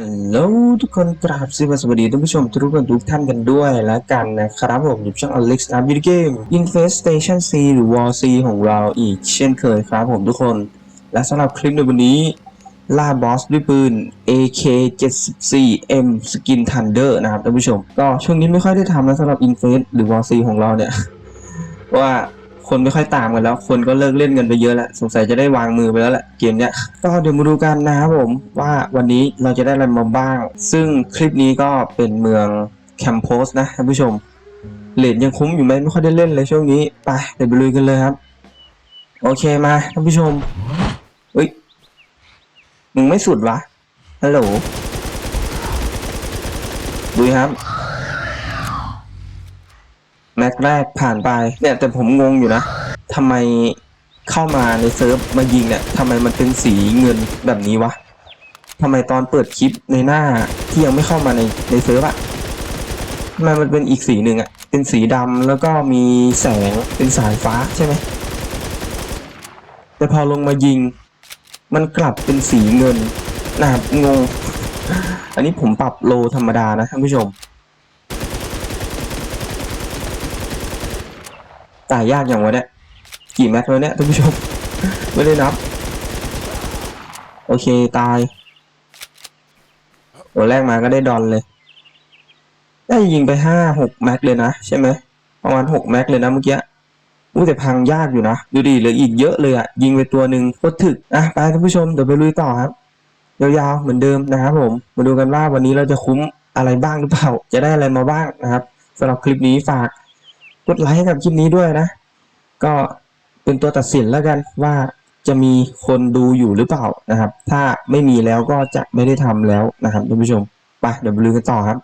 ฮัลโหลทุกคนกราบสวัสดีท่านผู้ชมทุกคนทุกท่านกันด้วยแล้วกันนะครับผมอยู่ช่อง Alex นะวิดีเกม Infestation C หรือ War C ของเราอีกเช่นเคยครับผมทุกคน และสำหรับคลิปในวันนี้ ล่าบอสด้วยปืน AK74M Skin Thunder นะครับท่านผู้ชม ก็ช่วงนี้ไม่ค่อยได้ทำแล้วสำหรับ Infest หรือ War C ของเราเนี่ยว่า คนไม่ค่อยตามกันแล้ว คนก็เลิกเล่นกันไปเยอะแล้วสงสัยจะได้วางมือไปแล้วแหละเกมเนี้ยก็เดี๋ยวมาดูกันนะครับผมว่าวันนี้เราจะได้อะไรมาบ้าง ซึ่งคลิปนี้ก็เป็นเมืองแคมโพสนะท่านผู้ชมเลดยังคุ้มอยู่ไหมไม่ค่อยได้เล่นเลยช่วงนี้ไปเดี๋ยวไปลุยกันเลยครับ โอเคมาท่านผู้ชมเฮ้ยมึงไม่สุดวะฮัลโหลดูครับ แม็กแรกผ่านไปเนี่ยแต่ผมงงอยู่นะทำไมเข้ามาในเซิร์ฟมายิงเนี่ยทำไมมันเป็นสีเงินแบบนี้วะทำไมตอนเปิดคลิปในหน้าที่ยังไม่เข้ามาในในเซิร์ฟอะทำไมมันเป็นอีกสีหนึ่งอะเป็นสีดำแล้วก็มีแสงเป็นสายฟ้าใช่ไหมแต่พอลงมายิง มันกลับเป็นสีเงินนะครับงง อันนี้ผมปรับโลธรรมดานะท่านผู้ชม ตายยากอย่างวะเนี่ยกี่แม็กแล้วเนี่ยท่านผู้ชม ไม่ได้นับ โอเคตายตัวแรกมาก็ได้ดอนเลย ได้ยิงไปห้าหกแม็กเลยนะ ใช่ไหมประมาณหกแม็กเลยนะเมื่อกี้อู้แต่พังยากอยู่นะ ดูดิเหลืออีกเยอะเลยอะยิงไปตัวหนึ่งโคตรถึก อะ ไปท่านผู้ชม เดี๋ยวไปลุยต่อครับ ยาวๆ เหมือนเดิมนะครับผม มาดูกันว่าวันนี้เราจะคุ้มอะไรบ้างหรือเปล่า จะได้อะไรมาบ้างนะครับสำหรับคลิปนี้ฝาก กดไลค์ให้กับคลิปนี้ด้วยนะ ก็เป็นตัวตัดสินแล้วกันว่าจะมีคนดูอยู่หรือเปล่านะครับ ถ้าไม่มีแล้วก็จะไม่ได้ทำแล้วนะครับท่านผู้ชมไปเดี๋ยวไปลุยกันต่อครับ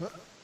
Huh?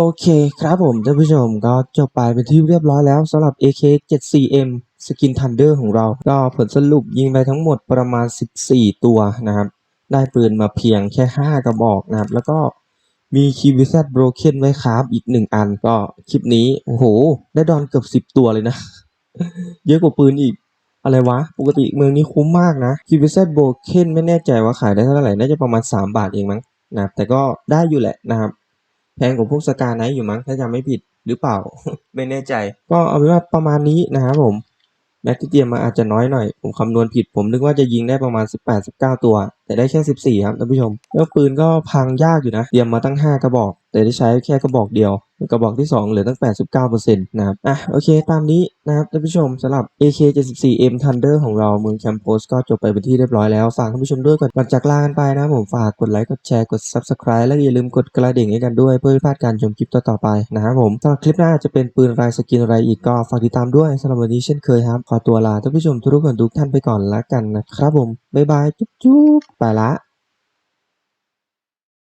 โอเคครับผมท่านผู้ชมก็จบไปเป็นที่เรียบร้อยแล้วสำหรับ AK 74M สกินทันเดอร์ของเรา ก็ผลสรุปยิงไปทั้งหมดประมาณ 14 ตัวนะครับ ได้ปืนมาเพียงแค่ 5 กระบอกนะครับ แล้วก็มีคีวิซัตโบรเคนไว้ครับอีก 1 อันก็คลิปนี้ โอ้โห ได้ดอนเกือบ 10 ตัวเลยนะ เยอะกว่าปืนอีกอะไรวะ ปกติเมืองนี้คุ้มมากนะคีวิซัตโบรเคนไม่แน่ใจว่าขายได้เท่าไหร่ น่าจะประมาณ 3 บาทเองมั้งนะครับแต่ก็ได้อยู่แหละนะครับ แพงกว่าพวกสกาไนท์อยู่มั้งถ้าจำไม่ผิดหรือเปล่า ไม่แน่ใจ ก็เอาเป็นว่าประมาณนี้นะครับผมแม็กที่เตรียมมาอาจจะน้อยหน่อย ผมคำนวณผิด ผมนึกว่าจะยิงได้ประมาณ 18-19 ตัว แต่ได้แค่ 14 ครับท่านผู้ชม แล้วปืนก็พังยากอยู่นะเตรียมมาตั้ง 5 กระบอก แต่ได้ใช้แค่กระบอกเดียวกระบอกที่ 2 เหลือตั้ง 89%นะครับ อะ โอเค ตามนี้นะครับท่านผู้ชมสำหรับ AK74M Thunder ของเราเมืองแคมโพสก็จบไปเป็นที่เรียบร้อยแล้ว ฝากท่านผู้ชมด้วยก่อนก่อนจากลากันไปนะผมฝากกดไลค์ กดแชร์ กด Subscribe และอย่าลืมกดกระดิ่งให้กันด้วย เพื่อไม่พลาดการชมคลิปต่อๆไปนะครับผมสำหรับคลิปหน้าจะเป็นปืนอะไรสกินอะไรอีกก็ฝากติดตามด้วยสำหรับวันนี้เช่นเคยครับ ขอตัวลาท่านผู้ชมทุกคนทุกท่านไปก่อนแล้วกันนะครับผมบ๊ายบายจุ๊บๆไปละ